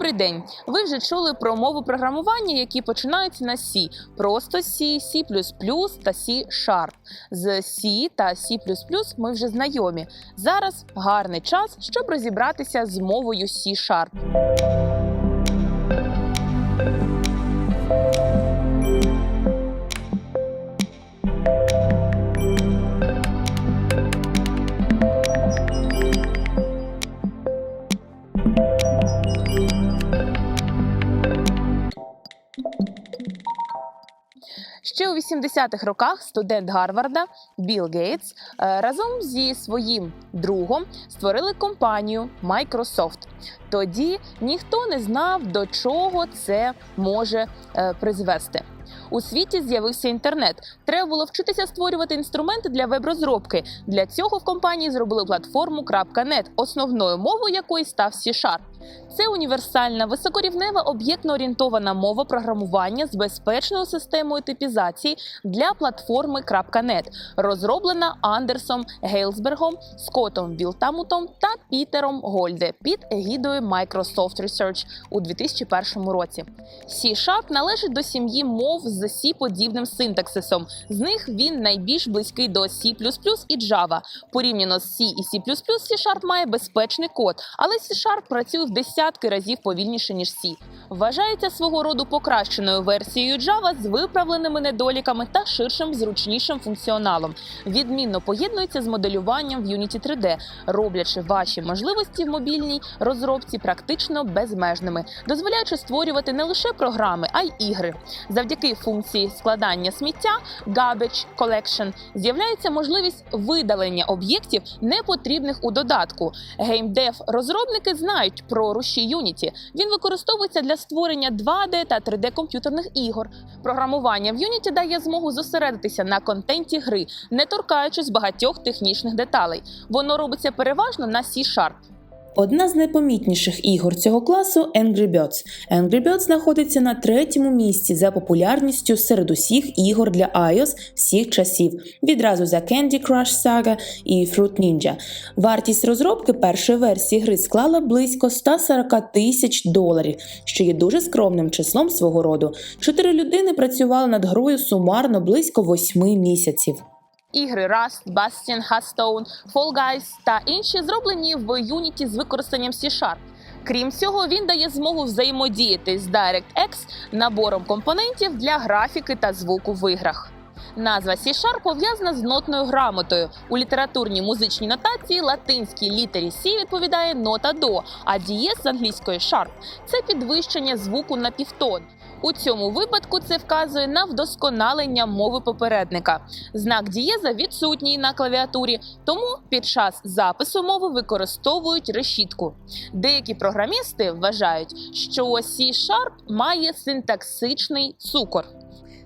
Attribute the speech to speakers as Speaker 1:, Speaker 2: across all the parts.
Speaker 1: Добрий день! Ви вже чули про мови програмування, які починаються на C. Просто C, C++ та C Sharp. З C та C++ ми вже знайомі. Зараз гарний час, щоб розібратися з мовою C Sharp. У 80-х роках студент Гарварда Білл Гейтс е, разом зі своїм другом створили компанію Microsoft. Тоді ніхто не знав, до чого це може е, призвести. У світі з'явився інтернет. Треба було вчитися створювати інструменти для веб-розробки. Для цього в компанії зробили платформу .NET, основною мовою якої став C-Sharp. Це універсальна високорівнева об'єктно-орієнтована мова програмування з безпечною системою типізації для платформи .NET, розроблена Андерсом Гейлсбергом, Скоттом Вілтамутом та Пітером Гольде під егідою Microsoft Research у 2001 році. C-Sharp належить до сім'ї мов з C-подібним синтаксисом. З них він найбільш близький до C++ і Java. Порівняно з C і C++, C-Sharp має безпечний код, але C-Sharp працює десятки разів повільніше ніж C. Вважається свого роду покращеною версією Java з виправленими недоліками та ширшим зручнішим функціоналом. Відмінно поєднується з моделюванням в Unity 3D, роблячи ваші можливості в мобільній розробці практично безмежними, дозволяючи створювати не лише програми, а й ігри. Завдяки функції складання сміття Garbage Collection з'являється можливість видалення об'єктів, непотрібних у додатку. Геймдев розробники знають про руші Unity. Він використовується для створення 2D та 3D комп'ютерних ігор. Програмування в Unity дає змогу зосередитися на контенті гри, не торкаючись багатьох технічних деталей. Воно робиться переважно на C-Sharp.
Speaker 2: Одна з найпомітніших ігор цього класу Angry Birds. Angry Birds знаходиться на третьому місці за популярністю серед усіх ігор для iOS всіх часів, відразу за Candy Crush Saga і Fruit Ninja. Вартість розробки першої версії гри склала близько 140 тисяч доларів, що є дуже скромним числом свого роду. Чотири людини працювали над грою сумарно близько восьми місяців.
Speaker 1: Ігри Rust, Bastion, Hearthstone, Fall Guys та інші зроблені в Unity з використанням C-Sharp. Крім цього, він дає змогу взаємодіяти з DirectX набором компонентів для графіки та звуку в іграх. Назва C-Sharp пов'язана з нотною грамотою. У літературній музичній нотації латинській літері C відповідає нота до, а дієз з англійської sharp – це підвищення звуку на півтон. У цьому випадку це вказує на вдосконалення мови попередника. Знак дієза відсутній на клавіатурі, тому під час запису мови використовують решітку. Деякі програмісти вважають, що C-Sharp має синтаксичний цукор.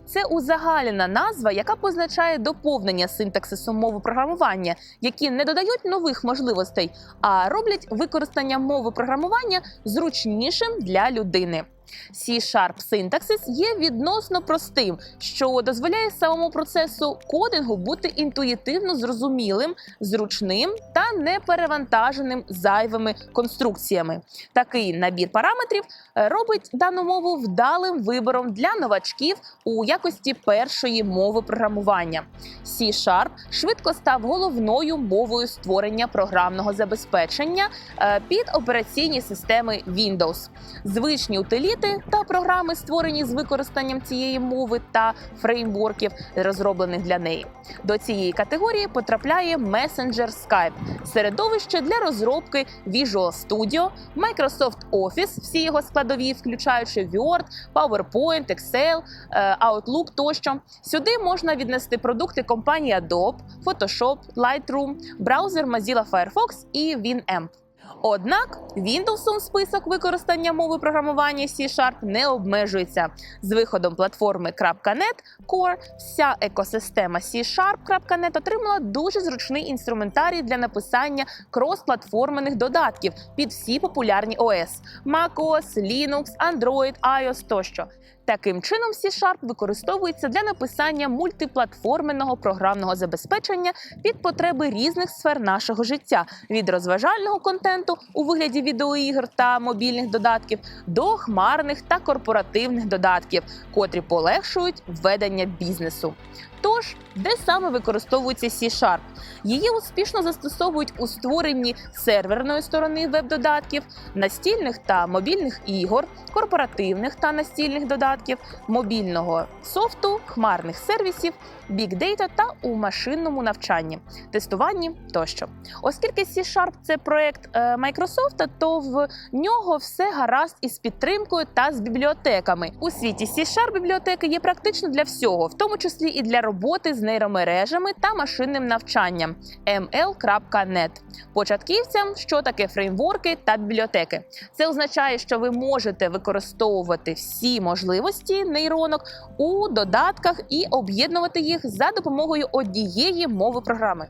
Speaker 1: Це узагальнена назва, яка позначає доповнення синтаксису мови програмування, які не додають нових можливостей, а роблять використання мови програмування зручнішим для людини. C-Sharp синтаксис є відносно простим, що дозволяє самому процесу кодингу бути інтуїтивно зрозумілим, зручним та неперевантаженим зайвими конструкціями. Такий набір параметрів е, робить дану мову вдалим вибором для новачків у якості першої мови програмування. C-Sharp швидко став головною мовою створення програмного забезпечення е, під операційні системи Windows. Звичні утиліти та програми, створені з використанням цієї мови та фреймворків, розроблених для неї. До цієї категорії потрапляє Messenger Skype, середовище для розробки Visual Studio, Microsoft Office, всі його складові, включаючи Word, PowerPoint, Excel, е, Outlook тощо. Сюди можна віднести продукти компанії Adobe, Photoshop, Lightroom, браузер Mozilla Firefox і Winamp. Однак Windows список використання мови програмування C-Sharp не обмежується. З виходом платформи .NET Core вся екосистема C-Sharp.net отримала дуже зручний інструментарій для написання крос-платформених додатків під всі популярні OS – macOS, Linux, Android, iOS тощо. Таким чином, C-Sharp використовується для написання мультиплатформенного програмного забезпечення під потреби різних сфер нашого життя від розважального контенту у вигляді відеоігр та мобільних додатків до хмарних та корпоративних додатків, котрі полегшують ведення бізнесу. Тож, де саме використовується C-Sharp? Її успішно застосовують у створенні серверної сторони веб-додатків, настільних та мобільних ігор, корпоративних та настільних додатків, мобільного софту, хмарних сервісів, бікдейта та у машинному навчанні, тестуванні тощо. Оскільки C-Sharp – це проект е, Microsoft, то в нього все гаразд із підтримкою та з бібліотеками. У світі C-Sharp бібліотеки є практично для всього, в тому числі і для роботи з нейромережами та машинним навчанням ml.net. Початківцям, що таке фреймворки та бібліотеки. Це означає, що ви можете використовувати всі можливості нейронок у додатках і об'єднувати їх за допомогою однієї мови програми.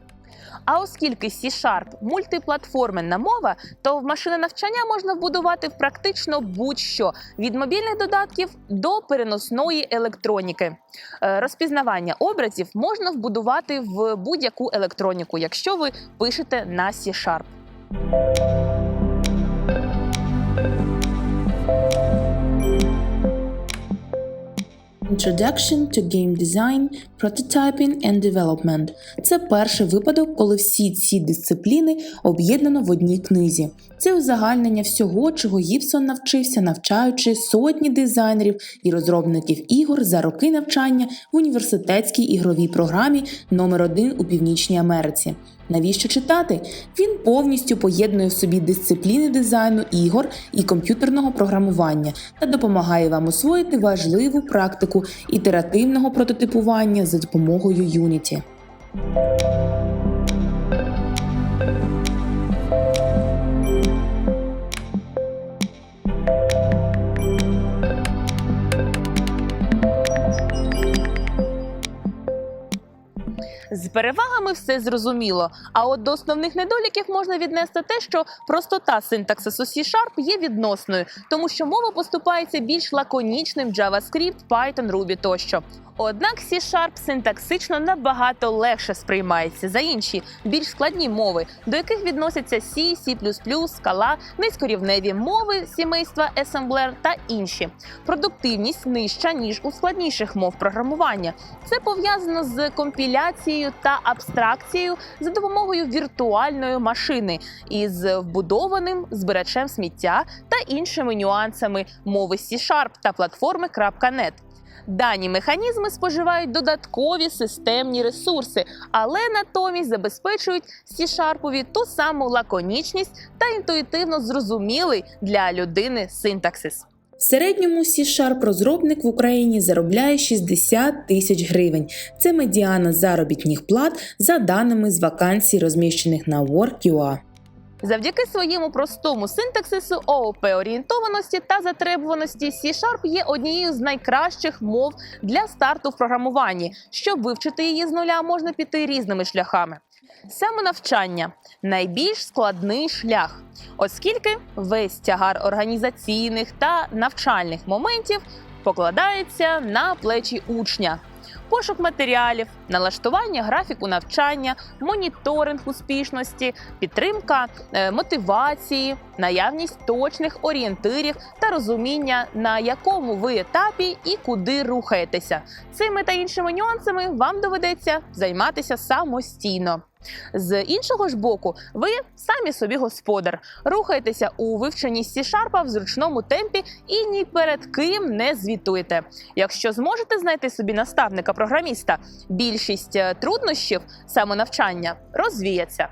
Speaker 1: А оскільки C-Sharp – мультиплатформенна мова, то в машини навчання можна вбудувати в практично будь-що від мобільних додатків до переносної електроніки. Е, Розпізнавання образів можна вбудувати в будь-яку електроніку, якщо ви пишете на C-Sharp.
Speaker 2: Introduction to Game Design, Prototyping and Development – це перший випадок, коли всі ці дисципліни об'єднано в одній книзі. Це узагальнення всього, чого Гібсон навчився, навчаючи сотні дизайнерів і розробників ігор за роки навчання в університетській ігровій програмі номер 1 у Північній Америці. Навіщо читати? Він повністю поєднує в собі дисципліни дизайну ігор і комп'ютерного програмування та допомагає вам освоїти важливу практику ітеративного прототипування за допомогою Unity.
Speaker 1: З перевагами все зрозуміло. А от до основних недоліків можна віднести те, що простота синтаксису C-Sharp є відносною, тому що мова поступається більш лаконічним JavaScript, Python, Ruby тощо. Однак C-Sharp синтаксично набагато легше сприймається за інші більш складні мови, до яких відносяться C, C++, Scala, низькорівневі мови сімейства Assembler та інші. Продуктивність нижча ніж у складніших мов програмування. Це пов'язано з компіляцією та абстракцією за допомогою віртуальної машини із вбудованим збирачем сміття та іншими нюансами мови C-Sharp та платформи .NET. Дані механізми споживають додаткові системні ресурси, але натомість забезпечують C-Sharпові ту саму лаконічність та інтуїтивно зрозумілий для людини синтаксис.
Speaker 2: Середньому C-Sharp розробник в Україні заробляє 60 тисяч гривень. Це медіана заробітних плат за даними з вакансій, розміщених на Work.ua.
Speaker 1: Завдяки своєму простому синтаксису, ООП-орієнтованості та затребуваності C-Sharp є однією з найкращих мов для старту в програмуванні. Щоб вивчити її з нуля, можна піти різними шляхами. Самонавчання найбільш складний шлях, оскільки весь тягар організаційних та навчальних моментів покладається на плечі учня. Пошук матеріалів, налаштування графіку навчання, моніторинг успішності, підтримка е, мотивації, наявність точних орієнтирів та розуміння, на якому ви етапі і куди рухаєтеся. Цими та іншими нюансами вам доведеться займатися самостійно. З іншого ж боку, ви самі собі господар, рухаєтеся у вивченні C-Sharp в зручному темпі і ні перед ким не звітуєте. Якщо зможете знайти собі наставника програміста, більшість е, труднощів самонавчання розвіяться.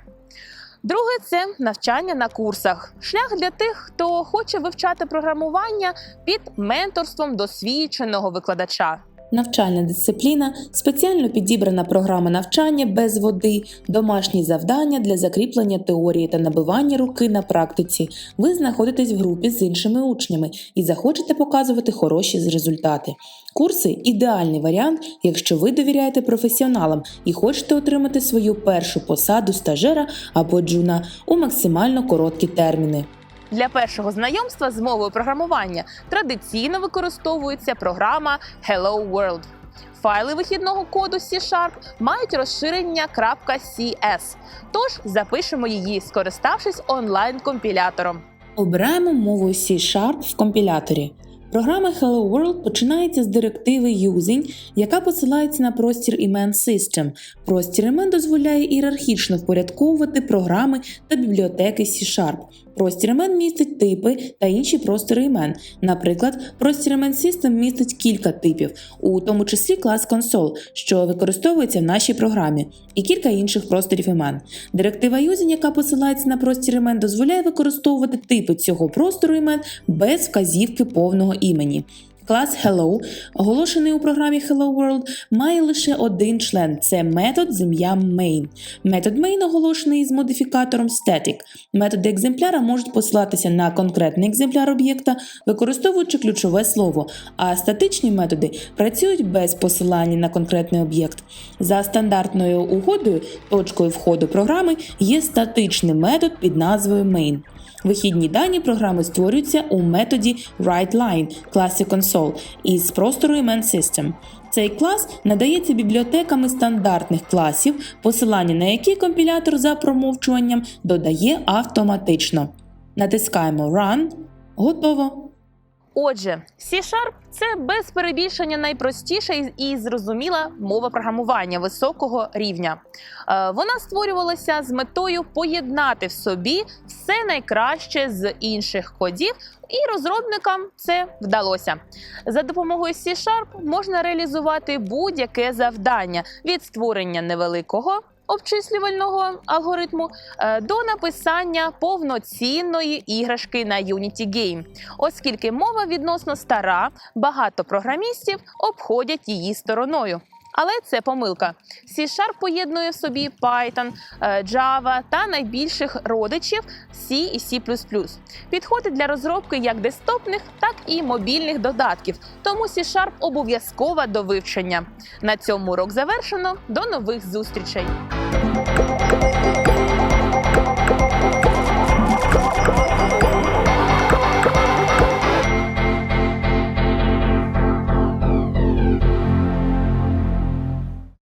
Speaker 1: Друге це навчання на курсах. Шлях для тих, хто хоче вивчати програмування під менторством досвідченого викладача.
Speaker 2: Навчальна дисципліна, спеціально підібрана програма навчання без води, домашні завдання для закріплення теорії та набивання руки на практиці. Ви знаходитесь в групі з іншими учнями і захочете показувати хороші результати. Курси ідеальний варіант, якщо ви довіряєте професіоналам і хочете отримати свою першу посаду стажера або джуна у максимально короткі терміни.
Speaker 1: Для першого знайомства з мовою програмування традиційно використовується програма Hello World. Файли вихідного коду C-Sharp мають розширення .cs, тож запишемо її, скориставшись онлайн-компілятором.
Speaker 2: Обираємо мову C-Sharp в компіляторі. Програма Hello World починається з директиви using, яка посилається на простір імен System. Простір імен дозволяє ієрархічно впорядковувати програми та бібліотеки C-Sharp. Простір імен містить типи та інші простори імен. Наприклад, простір імен System містить кілька типів, у тому числі клас консол, що використовується в нашій програмі, і кілька інших просторів імен. Директива using, яка посилається на простір імен, дозволяє використовувати типи цього простору імен без вказівки повного імені. Клас Hello, оголошений у програмі Hello World, має лише один член це метод з ім'ям main. Метод main оголошений з модифікатором static. Методи екземпляра можуть посилатися на конкретний екземпляр об'єкта, використовуючи ключове слово, а статичні методи працюють без посилання на конкретний об'єкт. За стандартною угодою, точкою входу програми є статичний метод під назвою main. Вихідні дані програми створюються у методі WriteLine класі console із простору імен System. Цей клас надається бібліотеками стандартних класів, посилання на які компілятор за промовчуванням додає автоматично. Натискаємо Run. Готово.
Speaker 1: Отже, C-Sharp – це без перебільшення найпростіша і- зрозуміла мова програмування високого рівня. Е, Вона створювалася з метою поєднати в собі все найкраще з інших кодів, і розробникам це вдалося. За допомогою C-Sharp можна реалізувати будь-яке завдання від створення невеликого. Обчислювального алгоритму е, до написання повноцінної іграшки на Unity Game, оскільки мова відносно стара, багато програмістів обходять її стороною. Але це помилка. C-Sharp поєднує в собі Python, е, Java та найбільших родичів C і C++. Підходить для розробки як десктопних, так і мобільних додатків. Тому C-Sharp обов'язкова до вивчення. На цьому урок завершено. До нових зустрічей!